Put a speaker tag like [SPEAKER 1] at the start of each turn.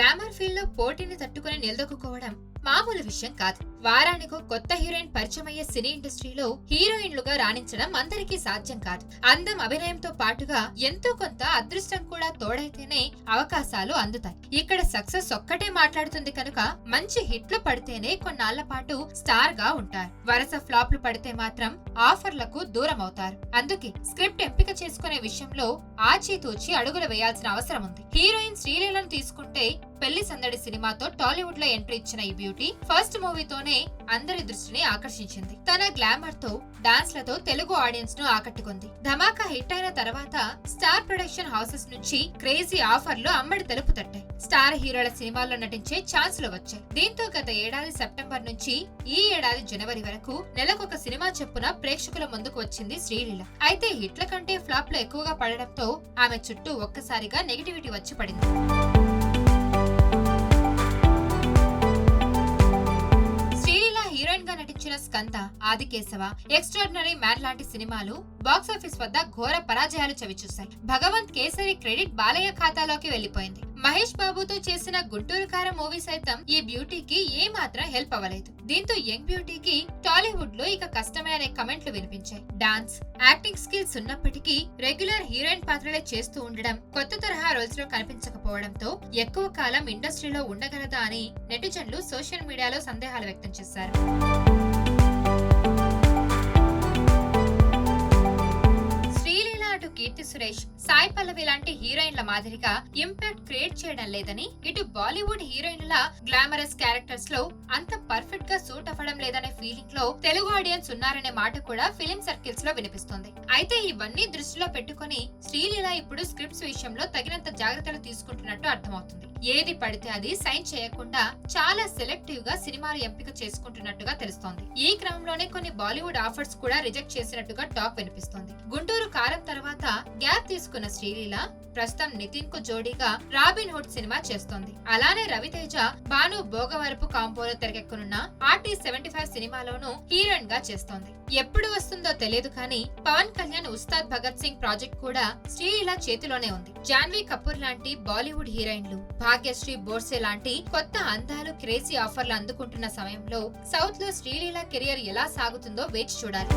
[SPEAKER 1] Glamour ఫీల్డ్లో పోటీని తట్టుకుని నిలదొక్కుకోవడం మామూలు విషయం కాదు. వారానికి కొత్త హీరోయిన్ పరిచయం అయ్యే సినీ ఇండస్ట్రీలో హీరోయిన్లుగా రాణించడం అందరికీ సాధ్యం కాదు. అందం అభినయంతో పాటుగా ఎంతో కొంత అదృష్టం కూడా తోడైతేనే అవకాశాలు అందుతాయి. ఇక్కడ సక్సెస్ ఒక్కటే మాట్లాడుతుంది కనుక మంచి హిట్లు పడితేనే కొన్నాళ్ళ పాటు స్టార్గా ఉంటారు. వరుస ఫ్లాప్లు పడితే మాత్రం ఆఫర్లకు దూరం అవుతారు అందుకే స్క్రిప్ట్ ఎంపిక చేసుకునే విషయంలో ఆచితూచి అడుగులు వేయాల్సిన అవసరం ఉంది. హీరోయిన్ శ్రీలీలను తీసుకుంటే పెళ్ళి సందడి సినిమాతో టాలీవుడ్లో ఎంట్రీ ఇచ్చిన ఈ బ్యూటీ ఫస్ట్ మూవీతోనే అందరి దృష్టిని ఆకర్షించింది. తన గ్లామర్తో డాన్స్లతో తెలుగు ఆడియన్స్ను ఆకట్టుకుంది. ధమాకా హిట్ అయిన తర్వాత స్టార్ ప్రొడక్షన్ హౌసెస్ నుంచి క్రేజీ ఆఫర్లు అమ్మడి తలుపు తట్టాయి. స్టార్ హీరోల సినిమాల్లో నటించే ఛాన్సులు వచ్చాయి. దీంతో గత ఏడాది సెప్టెంబర్ నుంచి ఈ ఏడాది జనవరి వరకు నెలకొక సినిమా చెప్పున ప్రేక్షకుల ముందుకు వచ్చింది శ్రీలీల. అయితే హిట్ల కంటే ఫ్లాప్లు ఎక్కువగా పడడంతో ఆమె చుట్టూ ఒక్కసారిగా నెగిటివిటీ వచ్చి పడింది. స్కంద ఆదికేశవ ఎక్స్ట్రాడినరీ మ్యాన్ లాంటి సినిమాలు బాక్సాఫీస్ వద్ద ఘోర పరాజయాలు చవిచూశాయి. భగవంత్ కేసరి క్రెడిట్ బాలయ్య ఖాతాలోకి వెళ్ళిపోయింది మహేష్ బాబుతో చేసిన గుంటూరు కార మూవీ సైతం ఈ బ్యూటీకి ఏ మాత్రం హెల్ప్ అవ్వలేదు. దీంతో యంగ్ బ్యూటీకి టాలీవుడ్లో ఇక కష్టమే అనే కమెంట్లు వినిపించాయి. డాన్స్ యాక్టింగ్ స్కిల్స్ ఉన్నప్పటికీ రెగ్యులర్ హీరోయిన్ పాత్రలే చేస్తూ ఉండడం కొత్త తరహా రోజులో కనిపించకపోవడంతో ఎక్కువ కాలం ఇండస్ట్రీలో ఉండగలదా అని నెటిజన్లు సోషల్ మీడియాలో సందేహాలు వ్యక్తం చేశారు. సురేష్ సాయి పల్లవి లాంటి హీరోయిన్ల మాదిరిగా ఇంపాక్ట్ క్రియేట్ చేయడం లేదని ఇటు బాలీవుడ్ హీరోయిన్ల గ్లామరస్ క్యారెక్టర్స్లో అంత పర్ఫెక్ట్గా సూట్ అవ్వడం లేదనే ఫీలింగ్లో తెలుగు ఆడియన్స్ ఉన్నారనే మాట కూడా ఫిలిం సర్కిల్స్లో వినిపిస్తుంది. అయితే ఇవన్నీ దృష్టిలో పెట్టుకొని శ్రీలీల ఇప్పుడు స్క్రిప్ట్స్ విషయంలో తగినంత జాగ్రత్తలు తీసుకుంటున్నట్టు అర్థమవుతుంది. ఏది పడితే అది సైన్ చేయకుండా చాలా సెలెక్టివ్గా సినిమాలు ఎంపిక చేసుకుంటున్నట్టుగా తెలుస్తోంది. ఈ క్రమంలోనే కొన్ని బాలీవుడ్ ఆఫర్స్ కూడా రిజెక్ట్ చేసినట్టుగా టాక్ వినిపిస్తోంది. గుంటూరు కారం తర్వాత గ్యాప్ తీసుకున్న శ్రీలీల ప్రస్తుతం నితిన్కు జోడీగా రాబిన్ హుడ్ సినిమా చేస్తోంది. అలానే రవితేజ భాను భోగవరపు కాంపోలో తెరకెక్కనున్న ఆర్టీ సెవెంటీ ఫైవ్ సినిమాలోనూ హీరోయిన్గా చేస్తోంది. ఎప్పుడు వస్తుందో తెలియదు కానీ పవన్ కళ్యాణ్ ఉస్తాద్ భగత్ సింగ్ ప్రాజెక్ట్ కూడా శ్రీలీల చేతిలోనే ఉంది. జాన్వీ కపూర్ లాంటి బాలీవుడ్ హీరోయిన్లు భాగ్యశ్రీ బోర్సే లాంటి కొత్త అందాలు క్రేజీ ఆఫర్లు అందుకుంటున్న సమయంలో సౌత్లో శ్రీలీల కెరియర్ ఎలా సాగుతుందో వేచి చూడాలి.